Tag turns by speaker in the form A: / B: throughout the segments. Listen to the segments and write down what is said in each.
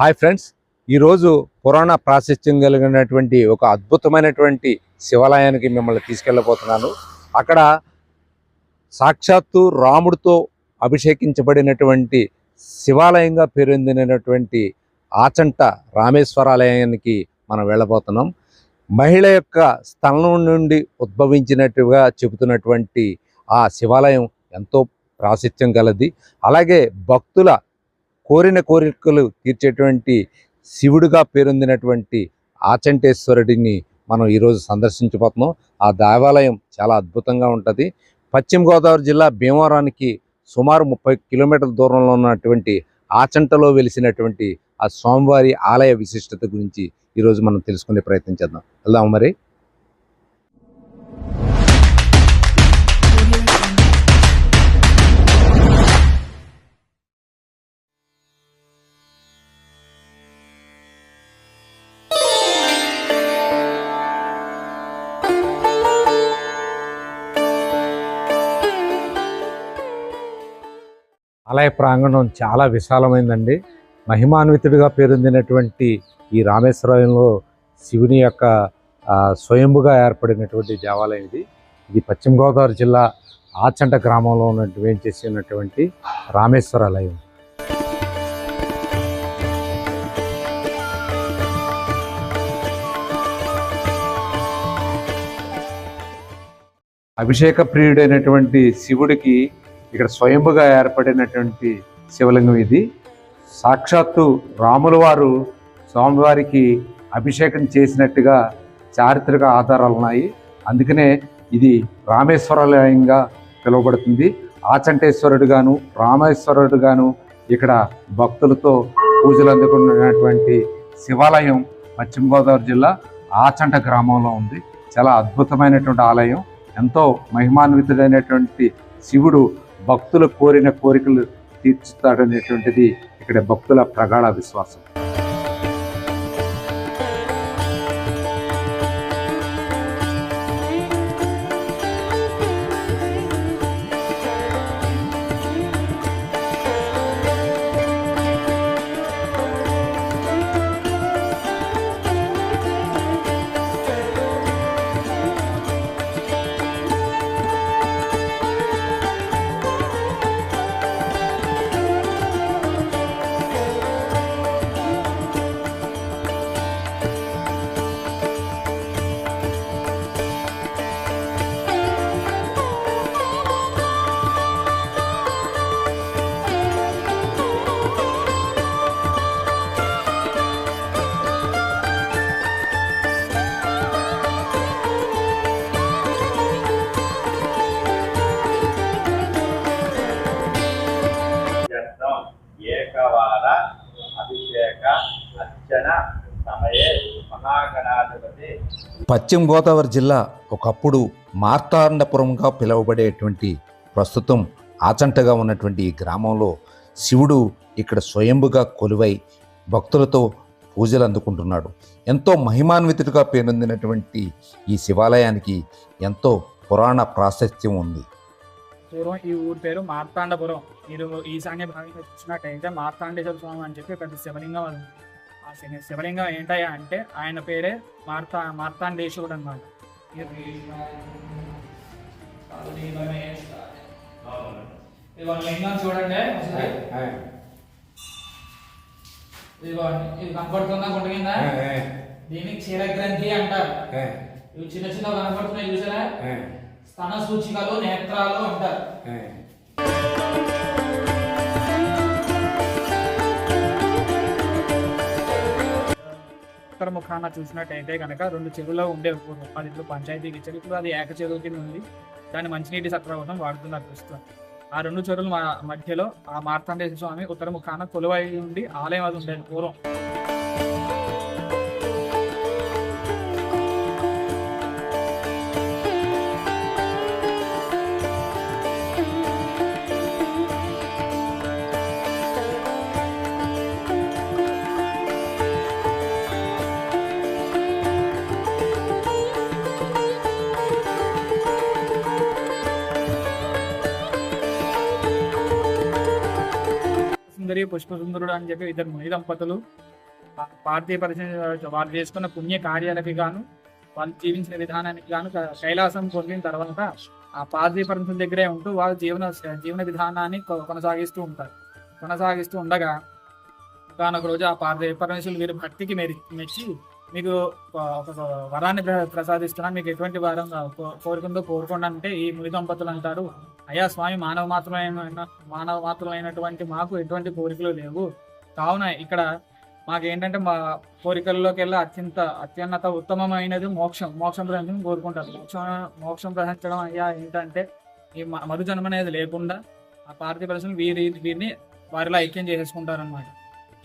A: Hi friends ఈరోజు పురాణ ప్రాశస్త్యం కలిగినటువంటి ఒక అద్భుతమైనటువంటి శివాలయానికి మిమ్మల్ని తీసుకెళ్ళబోతున్నాను. అక్కడ సాక్షాత్తు రాముడితో అభిషేకించబడినటువంటి శివాలయంగా పేరొందినటువంటి ఆచంట రామేశ్వరాలయానికి మనం వెళ్ళబోతున్నాం. మహిళ యొక్క స్థలం నుండి ఉద్భవించినట్టుగా చెబుతున్నటువంటి ఆ శివాలయం ఎంతో ప్రాశస్త్యం గలది. అలాగే భక్తుల కోరిన కోరికలు తీర్చేటువంటి శివుడిగా పేరొందినటువంటి ఆచంటేశ్వరుడిని మనం ఈరోజు సందర్శించబోతున్నాం. ఆ దేవాలయం చాలా అద్భుతంగా ఉంటుంది. పశ్చిమ గోదావరి జిల్లా భీమవరానికి సుమారు ముప్పై కిలోమీటర్ల దూరంలో ఉన్నటువంటి ఆచంటలో వెలిసినటువంటి ఆ స్వామివారి ఆలయ విశిష్టత గురించి ఈరోజు మనం తెలుసుకునే ప్రయత్నం చేద్దాం. వెళ్దాం మరి? ఆలయ ప్రాంగణం చాలా విశాలమైందండి. మహిమాన్వితుడిగా పేరొందినటువంటి ఈ రామేశ్వరంలో శివుని యొక్క స్వయంభుగా ఏర్పడినటువంటి దేవాలయం ఇది. ఇది పశ్చిమ గోదావరి జిల్లా ఆచంట గ్రామంలో ఉన్నటువంటి చేసినటువంటి రామేశ్వరాలయం అభిషేక ప్రియుడైనటువంటి శివుడికి ఇక్కడ స్వయంభుగా ఏర్పడినటువంటి శివలింగం ఇది. సాక్షాత్తు రాముల వారు స్వామివారికి అభిషేకం చేసినట్టుగా చారిత్రక ఆధారాలు ఉన్నాయి. అందుకనే ఇది రామేశ్వరాలయంగా పిలువబడుతుంది. ఆచంటేశ్వరుడు గాను ఇక్కడ భక్తులతో పూజలు అందుకున్నటువంటి శివాలయం పశ్చిమ గోదావరి జిల్లా ఆచంట గ్రామంలో ఉంది. చాలా అద్భుతమైనటువంటి ఆలయం. ఎంతో మహిమాన్వితుడైనటువంటి శివుడు భక్తులు కోరిన కోరికలు తీర్చుతాడనేటువంటిది ఇక్కడ భక్తుల ప్రగాఢ విశ్వాసం. పశ్చిమ గోదావరి జిల్లా ఒకప్పుడు మార్తాండపురంగా పిలువబడేటువంటి ప్రస్తుతం ఆచంటగా ఉన్నటువంటి ఈ గ్రామంలో శివుడు ఇక్కడ స్వయంభుగా కొలువై భక్తులతో పూజలు అందుకుంటున్నాడు. ఎంతో మహిమాన్వితుడిగా పేరొందినటువంటి ఈ శివాలయానికి ఎంతో పురాణ ప్రాశస్త్యం ఉంది.
B: పూర్వం ఈ ఊరి పేరు మార్తాండపురం. మీరు ఈశాన్య భాగంగా చూసినట్టయితే మార్తాండేశ్వర స్వామి అని చెప్పి పెద్ద శివలింగం ఉంది. ఆ శి- శివలింగం ఏంటయ్యా అంటే ఆయన పేరే మార్తా మార్తాండేశ్వరుడు అనమాట లింగం చూడండి ఇది కనపడుతుందా గుంట కింద? దీన్ని క్షీరగ్రంథి అంటారు. ఇవి చిన్న చిన్న కనపడుతున్నాయి చూసారా? స్తన సూచికలు నేత్రాలు అంటారు. ఉత్తర ముఖాన చూసినట్టయితే కనుక రెండు చెరువులో ఉండే పూర్వం అది పంచాయతీకి ఇచ్చారు ఇప్పుడు అది ఏక చెరువు కింద ఉంది. దాన్ని మంచినీటి సరఫరా కోసం వాడుతున్నారు ప్రస్తుతం. ఆ రెండు చెరువుల మ- మధ్యలో ఆ మార్తాండేశ్వర స్వామి ఉత్తర ముఖాన కొలువై ఉండి ఆలయం అది ఉండేది పూర్వం. సుందరి పుష్పసుందరుడు అని చెప్పి ఇద్దరు ముని దంపతులు ఆ పరిచయం వాళ్ళు చేసుకున్న పుణ్య కార్యాలకి గాను వాళ్ళు జీవించిన విధానానికి గాను కైలాసం పొందిన తర్వాత ఆ పార్థివ పరిచయం దగ్గరే ఉంటూ వాళ్ళు జీవన జీవన విధానాన్ని కొనసాగిస్తూ ఉంటారు. కొనసాగిస్తూ ఉండగా ఒక రోజు ఆ పార్థివ పరమేశ్వరులు వీరి భక్తికి మెరి మెచ్చి మీకు ఒక- వరాన్ని ప్ర- ప్రసాదిస్తున్నాను. మీకు ఎటువంటి వరం కోరుకుందో కోరుకోండి అంటే ఈ ముని దంపతులు అంటారు. అయ్యా స్వామి మానవ మాత్రమైన మానవ మాత్రమైనటువంటి మాకు ఎటువంటి కోరికలు లేవు. కావున ఇక్కడ మాకేంటంటే మా కోరికల్లోకి వెళ్ళి అత్యంత అత్యున్నత ఉత్తమమైనది మోక్షం మోక్షం ప్రహంచడం కోరుకుంటారు. మోక్షం మోక్షం ప్రహరించడం అయ్యా ఏంటంటే ఈ మ- అనేది లేకుండా ఆ పార్థివ పరిశ్రమ వీరి వీరిని వారిలో ఐక్యం చేసేసుకుంటారనమాట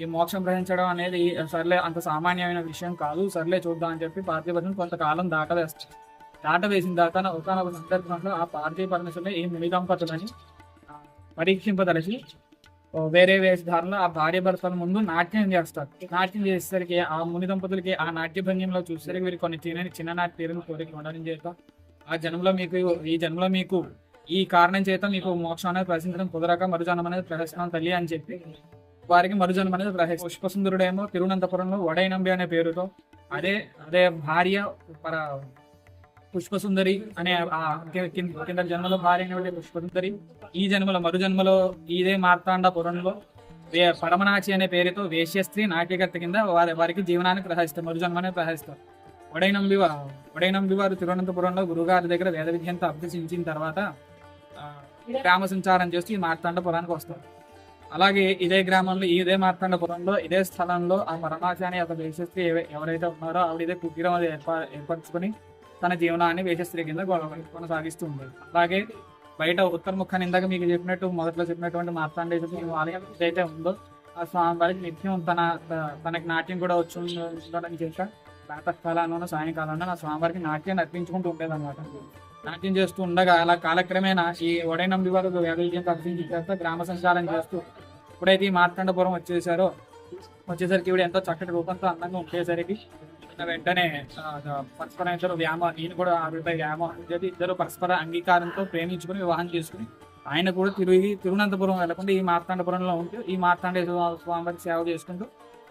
B: ఈ మోక్షం గ్రహించడం అనేది సర్లే అంత సామాన్యమైన విషయం కాదు సర్లే చూద్దాం అని చెప్పి పార్థివ పరిశ్రమ కొంతకాలం దాటవేస్తారు. దాటవేసిన దాకా ఒకనొక సందర్భంలో ఆ పార్థివ పరమేశ్వరుని ఏం మునిదంపతులని పరీక్షింపదలిచి వేరే వేషధారంలో ఆ భార్య భర్తల ముందు నాట్యం చేస్తారు. నాట్యం చేసేసరికి ఆ ముని దంపతులకి ఆ నాట్య భంగిమలో చూసేసరికి వీరు కొన్ని చిన్న చిన్ననాటి పేరును కోరిక ఉండడం చేత ఆ జన్మలో మీకు ఈ జన్మలో మీకు ఈ కారణం చేత మీకు మోక్షం అనేది ప్రశ్నించడం కుదరక మరుజన్మ అనేది ప్రహసిస్తున్నాం తల్లి అని చెప్పి వారికి మరుజన్మ అనేది ప్రహసి పుష్పసుందరుడేమో తిరువనంతపురంలో వడైనంబి అనే పేరుతో అదే అదే భార్య పర పుష్పసుందరి అనే ఆ కింద జన్మలో భార్య అయినటువంటి పుష్పసుందరి ఈ జన్మలో మరు జన్మలో ఇదే మార్తాండపురంలో వే పరమనాచి అనే పేరుతో వేశ్యస్త్రీ నాట్యకర్త కింద వారి వారికి జీవనాన్ని ప్రహరిస్తారు మరు జన్మనే ప్రహరిస్తారు వడైనంబి ఒడైనంబి వారు తిరువనంతపురంలో గురుగారి దగ్గర వేద విద్యంతో అభ్యసించిన తర్వాత ఆ, గ్రామ సంచారం చేస్తూ ఈ మార్తాండపురానికి వస్తారు. అలాగే ఇదే గ్రామంలో ఇదే మార్తాండపురంలో ఇదే స్థలంలో ఆ మరణాచి అనే ఒక వేషస్త్రీ ఎవరైతే ఉన్నారో ఆవిడ ఇదే కుటీరం అది ఏర్పా ఏర్పరచుకొని తన జీవనాన్ని వేషస్త్రీ కింద కొనసాగిస్తూ ఉండేది. అలాగే బయట ఉత్తరముఖాన్ని ఇందాక మీకు చెప్పినట్టు మొదట్లో చెప్పినటువంటి మార్తాండేశ్వరి ఆలయం ఏదైతే ఉందో ఆ స్వామివారికి నిత్యం తన తనకి నాట్యం కూడా వచ్చి ఉండడం చేత ప్రాతకాలంలోనూ సాయంకాలంలో ఆ స్వామివారికి నాట్యాన్ని అర్పించుకుంటూ ఉండేది అనమాట నాట్యం చేస్తూ ఉండగా అలా కాలక్రమేణా ఈ ఒడైనంబి వారు వ్యాధుల్యం అర్పించిన తర్వాత గ్రామ సంచారం చేస్తూ ఎప్పుడైతే ఈ మార్తాండపురం వచ్చేసారో వచ్చేసరికి ఇవి ఎంతో చక్కటి రూపంతో అందంగా ఉండేసరికి వెంటనే పరస్పర ఇద్దరు ఈయన కూడా ఆవిడపై వ్యామోహం చేసి ఇద్దరు పరస్పర అంగీకారంతో ప్రేమించుకుని వివాహం చేసుకుని ఆయన కూడా తిరిగి తిరువనంతపురం వెళ్ళకుండా ఈ మార్తాండపురంలో ఉంటూ ఈ మార్తాండేశ్వర స్వామివారికి సేవ చేసుకుంటూ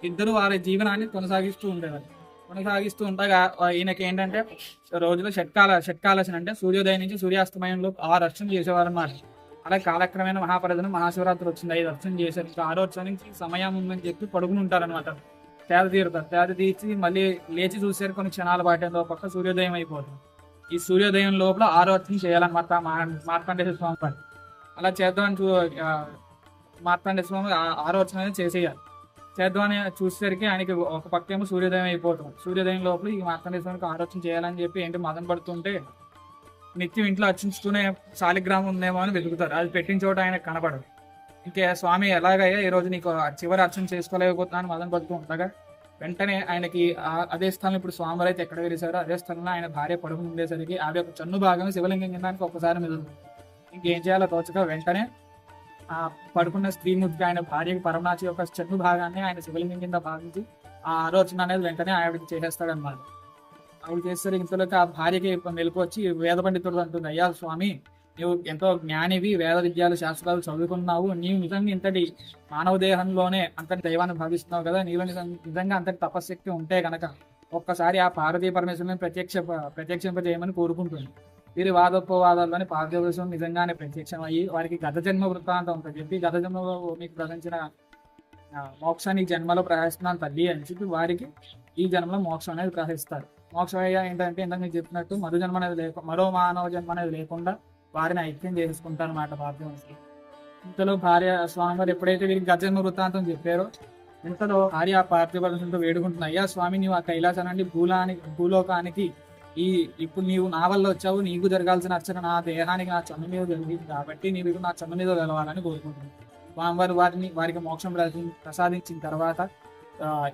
B: ఇద్దరు వారి జీవనాన్ని కొనసాగిస్తూ ఉండేవారు. కొనసాగిస్తూ ఉండగా ఈయనకి ఏంటంటే రోజులో షట్కాల షట్కాలశన అంటే సూర్యోదయం నుంచి సూర్యాస్తమయంలో ఆ రక్షణ చేసేవారు అన్నమాట అలా కాలక్రమేణ మహాపరదన మహాశివరాత్రి వచ్చింది. ఐదు అర్చన చేశారు. ఇంకా ఆరో అర్చన నుంచి సమయం ఉందని చెప్పి పడుకుని ఉంటారనమాట తేద తీరుతారు. తేద తీర్చి మళ్ళీ లేచి చూసారు కొన్ని క్షణాలు పాటేందో పక్క సూర్యోదయం అయిపోతుంది. ఈ సూర్యోదయం లోపల ఆరో చేయాలన్నమాట మా- మార్కండేశ్వర స్వామి పని. అలా చేద్దామని చూ ఆ, మార్కండేశ్వర స్వామి ఆ- అనేది చేసేయాలి. చేద్దామని చూసేసరికి ఆయనకి ఒక పక్క ఏమో సూర్యోదయం అయిపోతుంది. సూర్యోదయం లోపల ఈ మార్కండేశ్వర స్వామికి ఆలోచన చేయాలని చెప్పి ఏంటి మదన పడుతుంటే నిత్యం ఇంట్లో అర్చించుకునే శాలిగ్రామం ఉందేమో అని వెతుకుతారు. అది పెట్టిన చోట ఆయన కనపడదు. ఇంకే స్వామి ఎలాగయ్యా? ఈ రోజు నీకు చివరి అర్చన చేసుకోలేకపోతున్నాను మదన పడుతూ ఉండగా. వెంటనే ఆయనకి అదే స్థలం ఇప్పుడు స్వామివారు అయితే ఎక్కడ వెలిసారో అదే స్థలంలో ఆయన భార్య పడుకుని ఉండేసరికి ఆవిడ యొక్క చన్ను భాగం శివలింగం కిందానికి ఒకసారి మెదులుతుంది ఇంకేం చేయాలో తోచక వెంటనే ఆ పడుకున్న స్త్రీమూర్తి ఆయన భార్యకి పరమనాచి యొక్క చన్ను భాగాన్ని ఆయన శివలింగం కింద భావించి ఆ ఆలోచన అనేది వెంటనే ఆవిడకి చేసేస్తాడనమాట ఆవిడ చేస్తారు ఇంతలోకి ఆ భార్యకి మెలకు వచ్చి వేద పండితుడు అంటుంది అయ్యా స్వామి నువ్వు ఎంతో జ్ఞానివి వేద విద్యాలు శాస్త్రాలు చదువుకున్నావు. నీవు నిజంగా ఇంతటి మానవ దేహంలోనే అంతటి దైవాన్ని భావిస్తున్నావు కదా? నీలో నిజం- నిజంగా అంతటి తపశక్తి ఉంటే గనక ఒక్కసారి ఆ పార్వతీ పరమేశ్వరుని ప్రత్యక్ష ప్రత్యక్షింపజేయమని కోరుకుంటుంది వీరి వాదోపవాదాల్లోని పార్వతీపరమేశ్వరం నిజంగానే ప్రత్యక్షం అయ్యి వారికి గత జన్మ వృత్తాంతం ఉంటుంది చెప్పి గత జన్మలో మీకు ప్రకటించిన మోక్షాన్ని జన్మలో ప్రవహిస్తున్నాను తల్లి అని చెప్పి వారికి ఈ జన్మలో మోక్షం అనేది ప్రవహిస్తారు మోక్షం అయ్యా ఏంటంటే ఇంతకు మీకు చెప్పినట్టు మరో జన్మ అనేది లేకుండా మరో మానవ జన్మ అనేది లేకుండా వారిని ఐక్యం చేసుకుంటారు అన్నమాట ఇంతలో భార్య స్వామివారు ఎప్పుడైతే వీరికి గజన్ వృత్తాంతం చెప్పారో ఇంతలో భార్య ఆ పార్థివంశంతో అయ్యా స్వామి నీవు ఆ కైలాసాన్ని భూలానికి భూలోకానికి ఈ ఇప్పుడు నీవు నా వల్ల వచ్చావు నీకు జరగాల్సిన అర్చన నా దేహానికి నా చన్ను మీద జరిగింది కాబట్టి నీవు ఇప్పుడు నా చన్ను మీద వెలవాలని కోరుకుంటున్నాను స్వామివారు వారిని వారికి మోక్షం ప్రసాదించిన- ప్రసాదించిన తర్వాత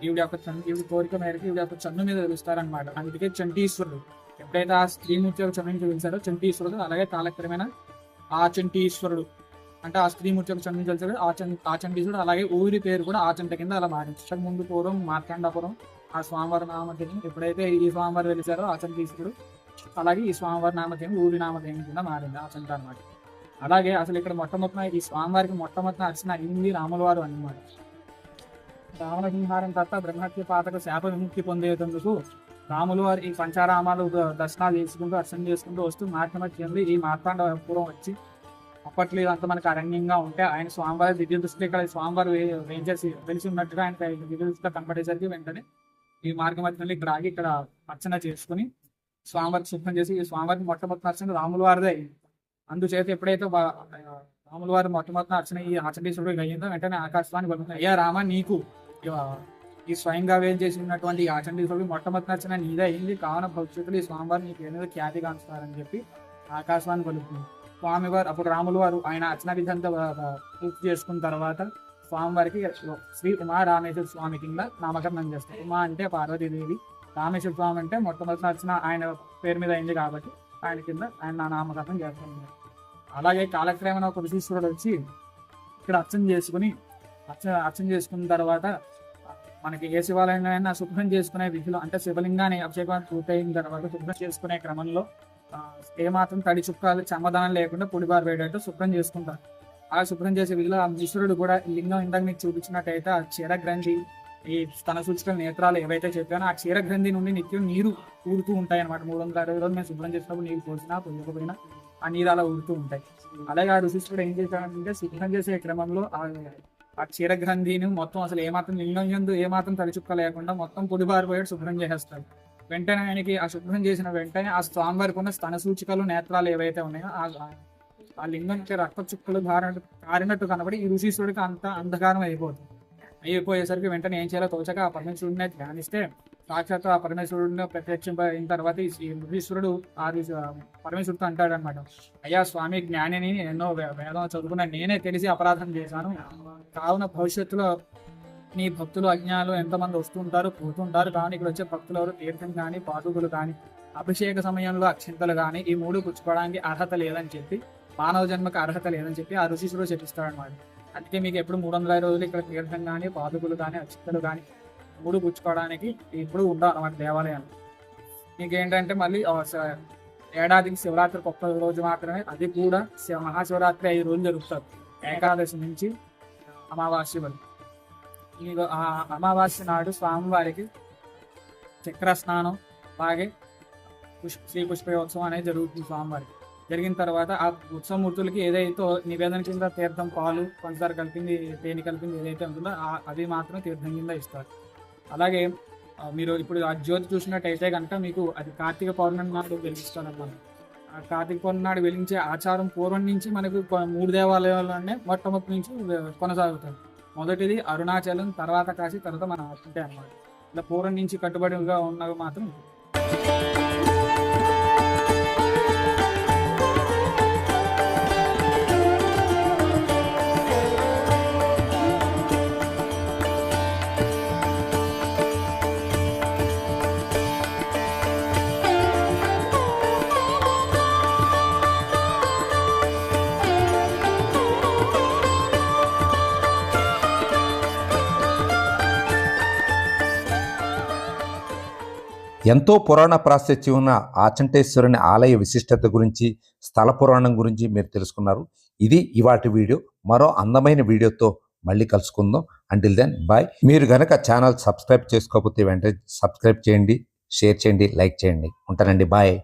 B: ఈవిడ యొక్క చన్ను ఈవిడ కోరిక మేరకు ఈవిడ యొక్క చన్ను మీద తెలుస్తారనమాట అందుకే చంటీశ్వరుడు ఎప్పుడైతే ఆ స్త్రీమూర్తి యొక్క చంద్రుని చూపించాడో చంటి ఈశ్వరుడు అలాగే కాలక్రమేణ ఆ చంటీశ్వరుడు అంటే ఆ స్త్రీమూర్తి యొక్క చంద్రుని చూపించాడు ఆ చం ఆ చంటీశ్వరుడు అలాగే ఊరి పేరు కూడా ఆ చంట కింద అలా మారింది. ముందు పూర్వం మార్తాండాపురం ఆ స్వామివారి నామధ్యం ఎప్పుడైతే ఈ స్వామివారు వెలిచారో ఆ చంటీశ్వరుడు అలాగే ఈ స్వామివారి నామధ్యం ఊరి నామధ్యం కింద మారింది ఆ చంట అనమాట అలాగే అసలు ఇక్కడ మొట్టమొదటి ఈ స్వామివారికి మొట్టమొదటి అర్చన అయింది రాముల వారు అన్నమాట. రావణ సంహారం తర్వాత బ్రహ్మహత్య పాతక శాప విముక్తి పొందేందుకు రాములు వారి ఈ పంచారామాలు దర్శనాలు చేసుకుంటూ అర్చన చేసుకుంటూ వస్తూ మార్గమధ్యంలో ఈ మార్తాండపురం వచ్చి అప్పట్లో ఇదంతా మనకు అరణ్యంగా ఉంటే ఆయన స్వామివారి దివ్య దృష్టిలో ఇక్కడ స్వామివారు వేయించేసి తెలిసి ఉన్నట్టుగా ఆయన దివ్య దృష్టిలో కనపడేసరికి వెంటనే ఈ మార్గ మధ్యలో ఇక్కడ ఆగి ఇక్కడ అర్చన చేసుకుని స్వామివారికి శుభ్రం చేసి ఈ స్వామివారికి మొట్టమొదటి అర్చన రాముల వారిదే. అందుచేత ఎప్పుడైతే రాముల వారి మొట్టమొదటి అర్చన ఈ ఆచండీశ్వరుడికి అయ్యిందో వెంటనే ఆకాశవాణి పడుతుంది అయ్యా రామ నీకు ఈ స్వయంగా వేలు చేసి ఉన్నటువంటి ఈ ఆచండీశ్వరుడు మొట్టమొదటి నచ్చిన నీదే అయింది. కావున భవిష్యత్తులో ఈ స్వామివారు నీకు ఏదైనా ఖ్యాతి కాంచుతారని చెప్పి ఆకాశవాణి పలుకుతుంది. స్వామివారు అప్పుడు రాములు వారు ఆయన అర్చన విధంతా పూర్తి చేసుకున్న తర్వాత స్వామివారికి శ్రీ ఉమా రామేశ్వర స్వామి కింద నామకరణం చేస్తారు. ఉమా అంటే పార్వతీదేవి. రామేశ్వర స్వామి అంటే మొట్టమొదటి నచ్చిన ఆయన పేరు మీద అయింది కాబట్టి ఆయన కింద ఆయన నా నామకరణం చేస్తున్నారు అలాగే కాలక్రమేణ ఒక ఋషీశ్వరుడు వచ్చి ఇక్కడ అర్చన చేసుకుని అర్చన అర్చన చేసుకున్న తర్వాత మనకి ఏ శివాలయంలో శుభ్రం చేసుకునే విధులు అంటే శివలింగాన్ని అభిషేకం పూర్తయిన తర్వాత శుభ్రం చేసుకునే క్రమంలో ఏమాత్రం తడి చుక్కాలు చమదానం లేకుండా పొడిబారు వేయడంతో శుభ్రం చేసుకుంటారు. ఆ శుభ్రం చేసే విధిలో ఆ ఈశ్వరుడు కూడా లింగం ఇందాక మీకు చూపించినట్టయితే ఆ చీర గ్రంథి ఈ స్తన సూచికల నేత్రాలు ఏవైతే చెప్పానో ఆ క్షీర గ్రంథి నుండి నిత్యం నీరు ఊరుతూ ఉంటాయి అనమాట మూడు వందల అరవై రోజులు మేము శుభ్రం చేసినప్పుడు నీరు పోసినా పోయకపోయినా ఆ నీరు అలా ఊరుతూ ఉంటాయి. అలాగే ఆ ఋషిష్ఠుడు ఏం చేశాడంటే శుభ్రం చేసే క్రమంలో ఆ ఆ చీర గ్రంథిని మొత్తం అసలు ఏమాత్రం లింగం యందు ఏమాత్రం తడి లేకుండా మొత్తం పొడిబారిపోయాడు శుభ్రం చేసేస్తాడు వెంటనే ఆయనకి ఆ శుభ్రం చేసిన వెంటనే ఆ స్వామివారికి ఉన్న స్తన సూచికలు నేత్రాలు ఏవైతే ఉన్నాయో ఆ- ఆ లింగానికి రక్త చుక్కలు కారినట్టు కారినట్టు కనబడి ఈ ఋషీశ్వరుడికి అంత అంధకారం అయిపోతుంది. అయిపోయేసరికి వెంటనే ఏం చేయాలో తోచక ఆ పరమేశ్వరుడిని ధ్యానిస్తే సాక్షాత్ ఆ పరమేశ్వరుడిని ప్రత్యక్షమైన తర్వాత ఈ ఈ ఆ ఋషి- పరమేశ్వరుడితో అంటాడు అనమాట అయ్యా స్వామి జ్ఞానిని ఎన్నో వే- వేదం చదువుకున్న నేనే తెలిసి అపరాధం చేశాను. కావున భవిష్యత్తులో నీ భక్తులు అజ్ఞానులు ఎంతమంది వస్తుంటారు పోతుంటారు కానీ ఇక్కడ వచ్చే భక్తులు ఎవరు? తీర్థం కానీ పాదుకులు కానీ అభిషేక సమయంలో అక్షింతలు కానీ ఈ మూడు పుచ్చుకోవడానికి అర్హత లేదని చెప్పి మానవ జన్మకు అర్హత లేదని చెప్పి ఆ ఋషిశుడు చెప్పిస్తాడు అనమాట అందుకే మీకు ఎప్పుడు మూడు వందల రోజులు ఇక్కడ తీర్థం కానీ పాదుకులు కానీ అక్షింతలు కానీ గుడి పుచ్చుకోవడానికి ఇప్పుడు ఉండవు అన్నమాట దేవాలయాలు. ఇంకేంటంటే మళ్ళీ ఏడాదికి శివరాత్రి ఒక్క రోజు మాత్రమే అది కూడా శివ- మహాశివరాత్రి ఐదు రోజులు జరుగుతుంది ఏకాదశి నుంచి అమావాస్య వరకు. ఈ ఆ అమావాస్య నాడు స్వామివారికి చక్ర స్నానం అలాగే పుష్ప శ్రీ పుష్పయోత్సవం అనేది జరుగుతుంది స్వామివారికి. జరిగిన తర్వాత ఆ ఉత్సవమూర్తులకి ఏదైతే నివేదన కింద తీర్థం పాలు పంచదార కలిపింది తేనె కలిపింది ఏదైతే ఉంటుందో అది మాత్రం తీర్థం కింద ఇస్తారు. అలాగే మీరు ఇప్పుడు ఆ జ్యోతి చూసినట్టయితే కనుక మీకు అది కార్తీక పౌర్ణమి నాడు వెలిగిస్తారు ఆ కార్తీక పౌర్ణమి నాడు వెలిగించే ఆచారం పూర్వం నుంచి మనకు మూడు దేవాలయాల్లోనే మొట్టమొదటి నుంచి కొనసాగుతుంది మొదటిది అరుణాచలం తర్వాత కాశీ తర్వాత మన ఉంటాయి అన్నమాట. ఇలా పూర్వం నుంచి కట్టుబడిగా ఉన్నవి మాత్రం
A: ఎంతో పురాణ ప్రాశస్త్యం ఉన్న ఆచంటేశ్వరుని ఆలయ విశిష్టత గురించి స్థల పురాణం గురించి మీరు తెలుసుకున్నారు. ఇది ఇవాటి వీడియో. మరో అందమైన వీడియోతో మళ్ళీ కలుసుకుందాం. అంటిల్ దెన్ బాయ్ మీరు గనక ఛానల్ సబ్స్క్రైబ్ చేసుకోకపోతే వెంటనే సబ్స్క్రైబ్ చేయండి షేర్ చేయండి లైక్ చేయండి. ఉంటానండి బాయ్